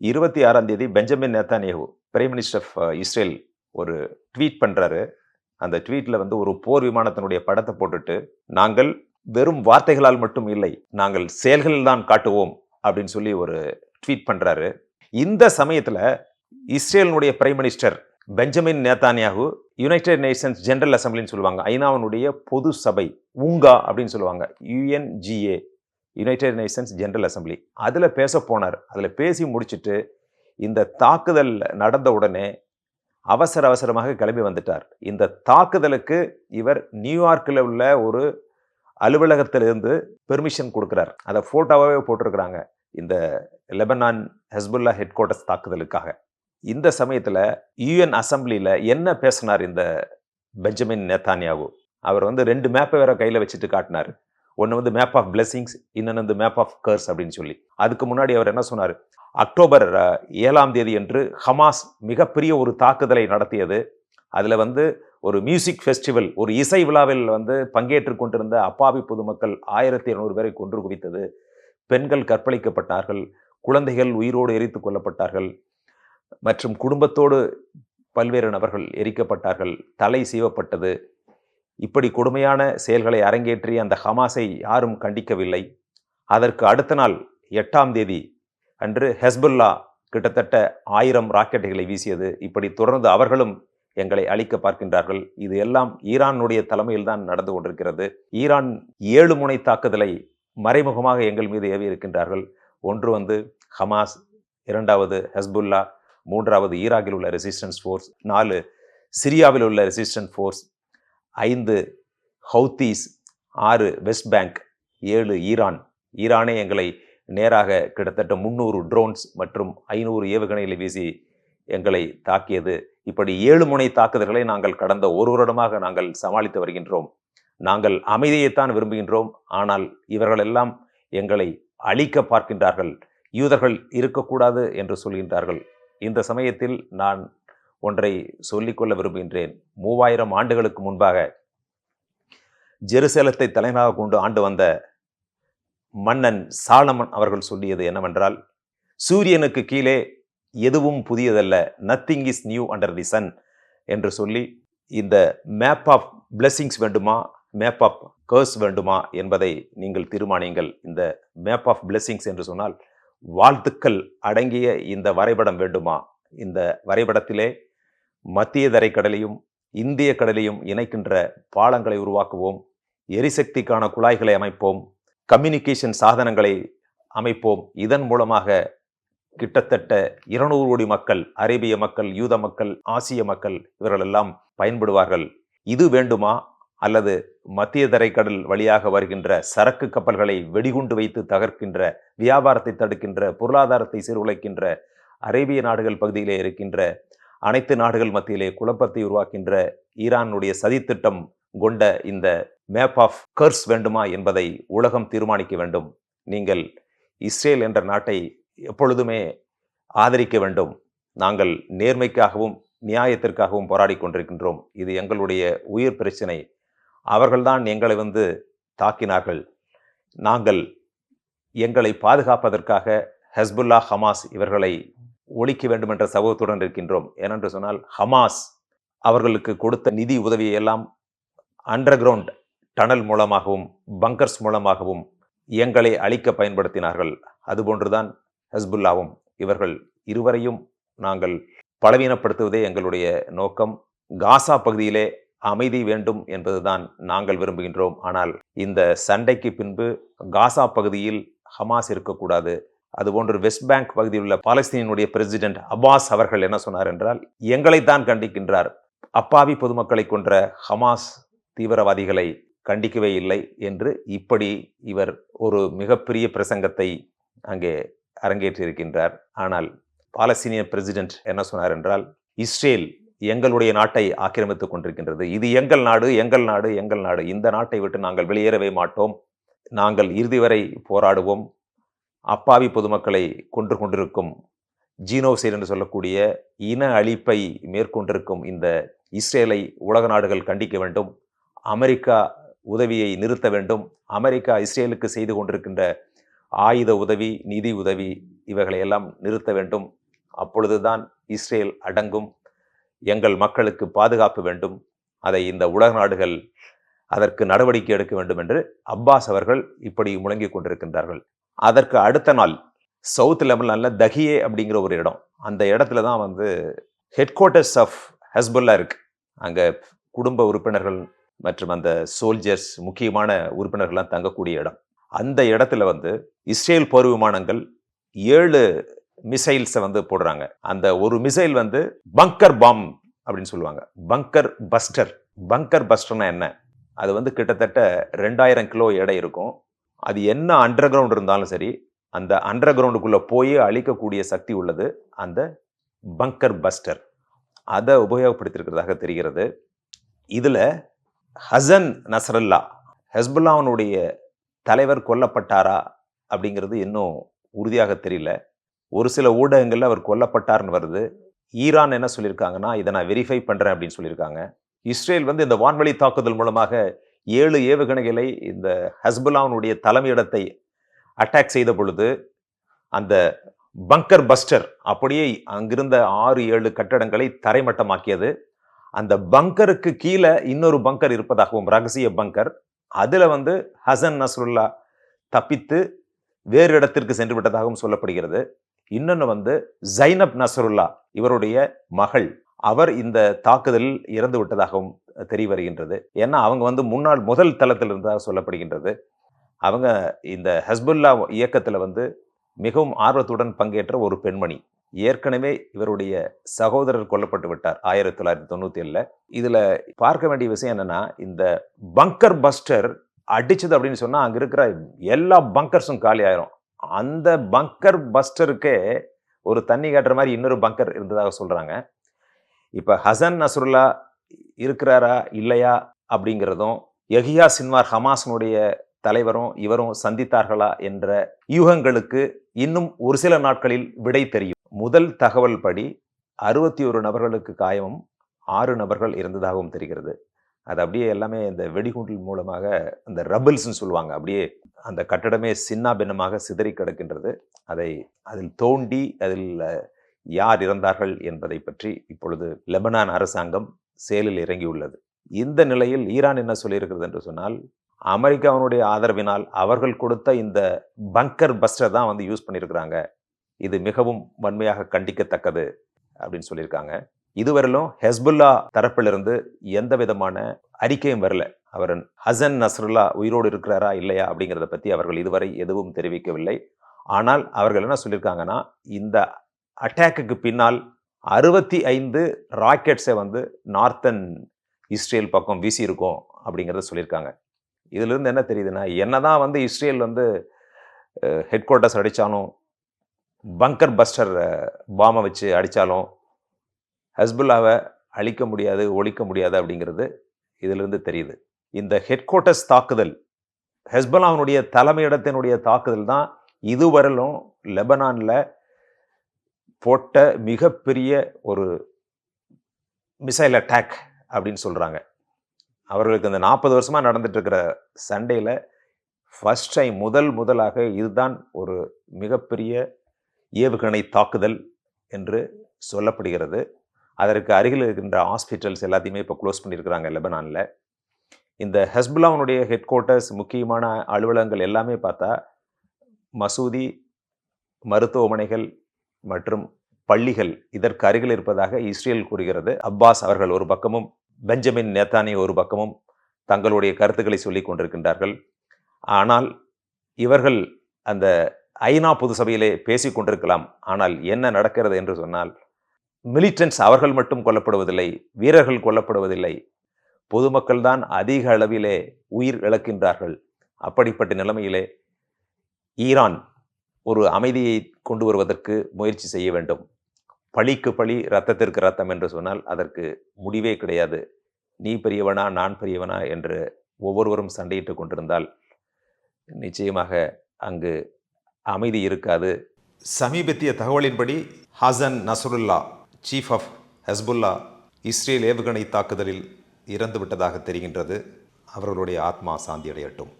இருபத்தி ஆறாம் தேதி Benjamin Netanyahu prime minister of Israel ஒரு ட்வீட் பண்ணுறாரு அந்த ட்வீட்டில் வந்து ஒரு போர் விமானத்தினுடைய படத்தை போட்டுட்டு நாங்கள் வெறும் வார்த்தைகளால் மட்டும் இல்லை நாங்கள் செயல்களில் தான் காட்டுவோம் அப்படின்னு சொல்லி ஒரு ட்வீட் பண்ணுறாரு இந்த சமயத்தில் இஸ்ரேலினுடைய prime minister Benjamin Netanyahu United Nations General அசம்பிளின்னு சொல்லுவாங்க ஐநாவினுடைய பொது சபை உங்கா அப்படின்னு சொல்லுவாங்க UNGA United Nations General Assembly அதில் பேச போனார். அதில் பேசி முடிச்சுட்டு இந்த தாக்குதல் நடந்த உடனே அவசர அவசரமாக கிளம்பி வந்துட்டார். இந்த தாக்குதலுக்கு இவர் நியூயார்க்கில் உள்ள ஒரு அலுவலகத்திலிருந்து பெர்மிஷன் கொடுக்குறார். அதை ஃபோட்டோவாகவே போட்டிருக்கிறாங்க இந்த லெபனான் ஹெஸ்புல்லா ஹெட் குவார்ட்டர்ஸ் தாக்குதலுக்காக. இந்த சமயத்தில் யூஎன் அசம்பிளியில் என்ன பேசினார் இந்த பெஞ்சமின் நேத்தான்யாவு அவர் வந்து ரெண்டு மேப்பை வேற கையில் வச்சுட்டு காட்டினார். ஒன்று வந்து மேப் ஆஃப் பிளெஸிங்ஸ் இன்னொன்று வந்து மேப் ஆஃப் கர்ஸ் அப்படின்னு சொல்லி. அதுக்கு முன்னாடி அவர் என்ன சொன்னார்? அக்டோபர் ஏழாம் தேதி என்று ஹமாஸ் மிகப்பெரிய ஒரு தாக்குதலை நடத்தியது. அதில் வந்து ஒரு மியூசிக் ஃபெஸ்டிவல் ஒரு இசை விழாவில் வந்து பங்கேற்று கொண்டிருந்த அப்பாவி பொதுமக்கள் ஆயிரத்தி இருநூறு பேரை கொன்று குவித்தது. பெண்கள் கற்பழிக்கப்பட்டார்கள் குழந்தைகள் உயிரோடு எரித்து கொல்லப்பட்டார்கள் மற்றும் குடும்பத்தோடு பல்வேறு நபர்கள் எரிக்கப்பட்டார்கள் தலை சீவப்பட்டது. இப்படி கொடுமையான செயல்களை அரங்கேற்றி அந்த ஹமாஸை யாரும் கண்டிக்கவில்லை. அதற்கு அடுத்த நாள் எட்டாம் தேதி அன்று ஹெஸ்புல்லா கிட்டத்தட்ட ஆயிரம் ராக்கெட்டுகளை வீசியது. இப்படி தொடர்ந்து அவர்களும் எங்களை அழிக்க பார்க்கின்றார்கள். இது எல்லாம் ஈரானுடைய தலைமையில் தான் நடந்து கொண்டிருக்கிறது. ஈரான் ஏழு முனை தாக்குதலை மறைமுகமாக எங்கள் மீது ஏவி இருக்கின்றார்கள். ஒன்று வந்து ஹமாஸ் இரண்டாவது ஹெஸ்புல்லா மூன்றாவது ஈராக்கில் உள்ள ரெசிஸ்டன்ஸ் ஃபோர்ஸ் நாலு சிரியாவில் உள்ள ரெசிஸ்டன்ஸ் ஃபோர்ஸ் ஐந்து ஹவுத்தீஸ் ஆறு வெஸ்ட் பேங்க் ஏழு ஈரான். ஈரானே எங்களை நேராக கிட்டத்தட்ட முந்நூறு ட்ரோன்ஸ் மற்றும் ஐநூறு ஏவுகணைகளை வீசி எங்களை தாக்கியது. இப்படி ஏழு முனை தாக்குதல்களை நாங்கள் கடந்த ஒரு வருடமாக நாங்கள் சமாளித்து வருகின்றோம். நாங்கள் அமைதியைத்தான் விரும்புகின்றோம். ஆனால் இவர்களெல்லாம் எங்களை அழிக்க பார்க்கின்றார்கள். யூதர்கள் இருக்கக்கூடாது என்று சொல்கின்றார்கள். இந்த சமயத்தில் நான் ஒன்றை சொல்லிக்கொள்ள விரும்புகின்றேன். மூவாயிரம் ஆண்டுகளுக்கு முன்பாக ஜெருசலத்தை தலைமையாக கொண்டு ஆண்டு வந்த மன்னன் சாலமன் அவர்கள் சொல்லியது என்னவென்றால் சூரியனுக்கு கீழே எதுவும் புதியதல்ல. Nothing is new under the sun என்று சொல்லி இந்த மேப் ஆஃப் பிளெஸ்ஸிங்ஸ் வேண்டுமா மேப் ஆஃப் கர்ஸ் வேண்டுமா என்பதை நீங்கள் தீர்மானியுங்கள். இந்த மேப் ஆஃப் பிளெஸ்ஸிங்ஸ் என்று சொன்னால் வாழ்த்துக்கள் அடங்கிய இந்த வரைபடம் வேண்டுமா? இந்த வரைபடத்திலே மத்திய தரைக்கடலையும் இந்திய கடலையும் இணைக்கின்ற பாலங்களை உருவாக்குவோம். எரிசக்திக்கான குழாய்களை அமைப்போம். கம்யூனிகேஷன் சாதனங்களை அமைப்போம். இதன் மூலமாக கிட்டத்தட்ட இருநூறு கோடி மக்கள் அரேபிய மக்கள் யூத மக்கள் ஆசிய மக்கள் இவர்களெல்லாம் பயன்படுவார்கள். இது வேண்டுமா? அல்லது மத்திய தரைக்கடல் வழியாக வருகின்ற சரக்கு கப்பல்களை வெடிகுண்டு வைத்து தகர்க்கின்ற வியாபாரத்தை தடுக்கின்ற பொருளாதாரத்தை சீர்குலைக்கின்ற அரேபிய நாடுகள் பகுதியிலே இருக்கின்ற அனைத்து நாடுகள் மத்தியிலே குழப்பத்தை உருவாக்கின்ற ஈரானுடைய சதித்திட்டம் கொண்ட இந்த மேப் ஆஃப் கர்ஸ் வேண்டுமா என்பதை உலகம் தீர்மானிக்க வேண்டும். நீங்கள் இஸ்ரேல் என்ற நாட்டை எப்பொழுதுமே ஆதரிக்க வேண்டும். நாங்கள் நேர்மைக்காகவும் நியாயத்திற்காகவும் போராடி கொண்டிருக்கின்றோம். இது எங்களுடைய உயிர் பிரச்சனை. அவர்கள்தான் எங்களை வந்து தாக்கினார்கள். நாங்கள் எங்களை பாதுகாப்பதற்காக ஹஸ்புல்லா ஹமாஸ் இவர்களை ஒழிக்க வேண்டும் என்ற சபவத்துடன் இருக்கின்றோம். ஏனென்று சொன்னால் ஹமாஸ் அவர்களுக்கு கொடுத்த நிதி உதவியை எல்லாம் அண்டர் கிரவுண்ட் டனல் மூலமாகவும் பங்கர்ஸ் மூலமாகவும் எங்களை அழிக்க பயன்படுத்தினார்கள். அதுபோன்றுதான் ஹஸ்புல்லாவும் இவர்கள் இருவரையும் நாங்கள் பலவீனப்படுத்துவதே எங்களுடைய நோக்கம். காசா பகுதியிலே அமைதி வேண்டும் என்பதுதான் நாங்கள் விரும்புகின்றோம். ஆனால் இந்த சண்டைக்கு பின்பு காசா பகுதியில் ஹமாஸ் இருக்கக்கூடாது. அதுபோன்று வெஸ்ட் பேங்க் பகுதியில் உள்ள பாலஸ்தீனுடைய பிரசிடென்ட் அப்பாஸ் அவர்கள் என்ன சொன்னார் என்றால் எங்களைத்தான் கண்டிக்கின்றார். அப்பாவி பொதுமக்களை கொன்ற ஹமாஸ் தீவிரவாதிகளை கண்டிக்கவே இல்லை என்று இப்படி இவர் ஒரு மிகப்பெரிய பிரசங்கத்தை அங்கே அரங்கேற்றியிருக்கின்றார் ஆனால் பாலஸ்தீனிய பிரசிடென்ட் என்ன சொன்னார் என்றால் இஸ்ரேல் எங்களுடைய நாட்டை ஆக்கிரமித்துக் கொண்டிருக்கின்றது. இது எங்கள் நாடு எங்கள் நாடு எங்கள் நாடு. இந்த நாட்டை விட்டு நாங்கள் வெளியேறவே மாட்டோம். நாங்கள் இறுதி வரை போராடுவோம். அப்பாவி பொதுமக்களை கொன்று கொண்டிருக்கும் ஜீனோசைட் என்று சொல்லக்கூடிய இன அழிப்பை மேற்கொண்டிருக்கும் இந்த இஸ்ரேலை உலக நாடுகள் கண்டிக்க வேண்டும். அமெரிக்கா உதவியை நிறுத்த வேண்டும். அமெரிக்கா இஸ்ரேலுக்கு செய்து கொண்டிருக்கின்ற ஆயுத உதவி நிதி உதவி இவைகளை எல்லாம் நிறுத்த வேண்டும். அப்பொழுதுதான் இஸ்ரேல் அடங்கும். எங்கள் மக்களுக்கு பாதுகாப்பு வேண்டும். அதை இந்த உலக நாடுகள் அதற்கு நடவடிக்கை எடுக்க வேண்டும் என்று அப்பாஸ் அவர்கள் இப்படி முழங்கிக் கொண்டிருக்கின்றார்கள். அதற்கு அடுத்த நாள் சவுத் லெபனான்ல தஹியே அப்படிங்கிற ஒரு இடம். அந்த இடத்துல தான் வந்து ஹெட் குவார்ட்டர்ஸ் ஆஃப் ஹஸ்புல்லா இருக்குது அங்கே குடும்ப உறுப்பினர்கள் மற்றும் அந்த சோல்ஜர்ஸ் முக்கியமான உறுப்பினர்கள்லாம் தங்கக்கூடிய இடம். அந்த இடத்துல வந்து இஸ்ரேல் போர் விமானங்கள் ஏழு மிசைல்ஸை வந்து போடுறாங்க. அந்த ஒரு மிசைல் வந்து பங்கர் பாம் அப்படின்னு சொல்லுவாங்க. பங்கர் பஸ்டர் பங்கர் பஸ்டர்னா என்ன? அது வந்து கிட்டத்தட்ட ரெண்டாயிரம் கிலோ எடை இருக்கும். அது என்ன அண்டர் கிரவுண்ட் இருந்தாலும் சரி அந்த அண்டர் கிரவுண்டுக்குள்ளே போய் அழிக்கக்கூடிய சக்தி உள்ளது அந்த பங்கர் பஸ்டர் அதை உபயோகப்படுத்தியிருக்கிறதாக தெரிகிறது. இதில் ஹசன் நசரல்லா ஹெஸ்புல்லாவனுடைய தலைவர் கொல்லப்பட்டாரா அப்படிங்கிறது இன்னும் உறுதியாக தெரியல. ஒரு சில ஊடகங்களில் அவர் கொல்லப்பட்டார்னு வருது. ஈரான் என்ன சொல்லியிருக்காங்கன்னா இதை நான் வெரிஃபை பண்ணுறேன் அப்படின்னு சொல்லியிருக்காங்க. இஸ்ரேல் வந்து இந்த வான்வழி தாக்குதல் மூலமாக ஏழு ஏவுகணைகளை இந்த ஹஸ்புலானுடைய தலைமையிடத்தை அட்டாக் செய்த பொழுது அந்த பங்கர் பஸ்டர் அப்படியே அங்கிருந்த ஆறு ஏழு கட்டடங்களை தரைமட்டமாக்கியது. அந்த பங்கருக்கு கீழே இன்னொரு பங்கர் இருப்பதாகவும் ரகசிய பங்கர் அதில் வந்து ஹசன் நஸ்ருல்லா தப்பித்து வேறு இடத்திற்கு சென்று விட்டதாகவும் சொல்லப்படுகிறது. இன்னொன்று வந்து ஜைனப் நசருல்லா இவருடைய மகள் அவர் இந்த தாக்குதலில் இறந்து விட்டதாகவும் தெரிய வருகின்றது. ஏன்னா அவங்க வந்து முன்னாள் முதல் தளத்தில் இருந்ததாக சொல்லப்படுகின்றது. அவங்க இந்த ஹஸ்புல்லா இயக்கத்தில் வந்து மிகவும் ஆர்வத்துடன் பங்கேற்ற ஒரு பெண்மணி. ஏற்கனவே இவருடைய சகோதரர் கொல்லப்பட்டு விட்டார் ஆயிரத்தி தொள்ளாயிரத்தி தொண்ணூற்றி ஏழில் இதில் பார்க்க வேண்டிய விஷயம் என்னென்னா இந்த பங்கர் பஸ்டர் அடிச்சது அப்படின்னு சொன்னால் அங்கே இருக்கிற எல்லா பங்கர்ஸும் காலி ஆயிரும். அந்த பங்கர் பஸ்டருக்கே ஒரு தண்ணி காட்டுற மாதிரி இன்னொரு பங்கர் இருந்ததாக சொல்கிறாங்க இப்போ ஹசன் நஸ்ருல்லா இருக்கிறாரா? இல்லையா? அப்படிங்கிறதும் யஹியா சின்வார் ஹமாஸினுடைய தலைவரும் இவரும் சந்தித்தார்களா என்ற யூகங்களுக்கு இன்னும் ஒரு சில நாட்களில் விடை தெரியும். முதல் தகவல் படி அறுபத்தி ஒரு நபர்களுக்கு காயமும் ஆறு நபர்கள் இருந்ததாகவும் தெரிகிறது. அது அப்படியே எல்லாமே இந்த வெடிகுண்டில் மூலமாக அந்த ரபிள்ஸ்னு சொல்லுவாங்க. அப்படியே அந்த கட்டடமே சின்ன பின்னமாக சிதறி கிடக்கின்றது. அதை அதில் தோண்டி அதில் யார் இறந்தார்கள் என்பதை பற்றி இப்பொழுது லெபனான் அரசாங்கம் செயலில் இறங்கியுள்ளது இந்த நிலையில் ஈரான் என்ன சொல்லியிருக்கிறது என்று சொன்னால் அமெரிக்காவினுடைய ஆதரவினால் அவர்கள் கொடுத்த இந்த பங்கர் பஸ்டர் தான் வந்து யூஸ் பண்ணியிருக்கிறாங்க. இது மிகவும் வன்மையாக கண்டிக்கத்தக்கது அப்படின்னு சொல்லியிருக்காங்க. இதுவரையிலும் ஹெஸ்புல்லா தரப்பிலிருந்து எந்த விதமான அறிக்கையும் வரல. அவர் ஹசன் நஸ்ருல்லா உயிரோடு இருக்கிறாரா இல்லையா அப்படிங்கிறத பற்றி அவர்கள் இதுவரை எதுவும் தெரிவிக்கவில்லை. ஆனால் அவர்கள் என்ன சொல்லியிருக்காங்கன்னா இந்த அட்டாக்குக்கு பின்னால் அறுபத்தி ஐந்து ராக்கெட்ஸை வந்து நார்த்தன் இஸ்ரேல் பக்கம் வீசியிருக்கோம் அப்படிங்கிறத சொல்லியிருக்காங்க. இதிலிருந்து என்ன தெரியுதுன்னா என்ன தான் வந்து இஸ்ரேல் வந்து ஹெட் குவார்ட்டர்ஸ் அடித்தாலும் பங்கர் பஸ்டர் பாமை வச்சு அடித்தாலும் ஹஸ்புல்லாவை அழிக்க முடியாது ஒழிக்க முடியாது அப்படிங்கிறது இதிலிருந்து தெரியுது. இந்த ஹெட் குவார்ட்டர்ஸ் தாக்குதல் ஹெஸ்பலாவினுடைய தலைமையிடத்தினுடைய தாக்குதல் தான் இதுவரையிலும் லெபனானில் போட்ட மிகப்பெரிய ஒரு மிசைல் அட்டாக் அப்படின்னு சொல்கிறாங்க அவர்களுக்கு இந்த நாற்பது வருஷமாக நடந்துட்டுருக்கிற சண்டையில் ஃபஸ்ட் டைம் முதல் முதலாக இதுதான் ஒரு மிகப்பெரிய ஏவுகணை தாக்குதல் என்று சொல்லப்படுகிறது. அதற்கு அருகில் இருக்கின்ற ஹாஸ்பிட்டல்ஸ் எல்லாத்தையுமே இப்போ க்ளோஸ் பண்ணியிருக்கிறாங்க லெபனானில். இந்த ஹஸ்புல்லாவுனுடைய ஹெட் குவார்ட்டர்ஸ் முக்கியமான அலுவலகங்கள் எல்லாமே பார்த்தா மசூதி மருத்துவமனைகள் மற்றும் பள்ளிகள் இதற்கு அருகில் இருப்பதாக இஸ்ரேல் கூறுகிறது. அப்பாஸ் அவர்கள் ஒரு பக்கமும் பெஞ்சமின் நேத்தானி ஒரு பக்கமும் தங்களுடைய கருத்துக்களை சொல்லிக் கொண்டிருக்கின்றார்கள். ஆனால் இவர்கள் அந்த ஐநா பொது சபையிலே பேசிக் கொண்டிருக்கலாம். ஆனால் என்ன நடக்கிறது என்று சொன்னால் மிலிட்டன்ஸ் அவர்கள் மட்டும் கொல்லப்படுவதில்லை வீரர்கள் கொல்லப்படுவதில்லை. பொதுமக்கள் தான் அதிக அளவிலே உயிர் இழக்கின்றார்கள். அப்படிப்பட்ட நிலைமையிலே ஈரான் ஒரு அமைதியை கொண்டு வருவதற்கு முயற்சி செய்ய வேண்டும். பழிக்கு பழி ரத்தத்திற்கு ரத்தம் என்று சொன்னால் அதற்கு முடிவே கிடையாது. நீ பெரியவனா நான் பெரியவனா என்று ஒவ்வொருவரும் சண்டையிட்டு கொண்டிருந்தால் நிச்சயமாக அங்கு அமைதி இருக்காது. சமீபத்திய தகவலின்படி Hassan Nasrallah chief of Hezbollah Israel ஏவுகணை தாக்குதலில் இறந்துவிட்டதாக தெரிகின்றது. அவர்களுடைய ஆத்மா சாந்தியடையட்டும்.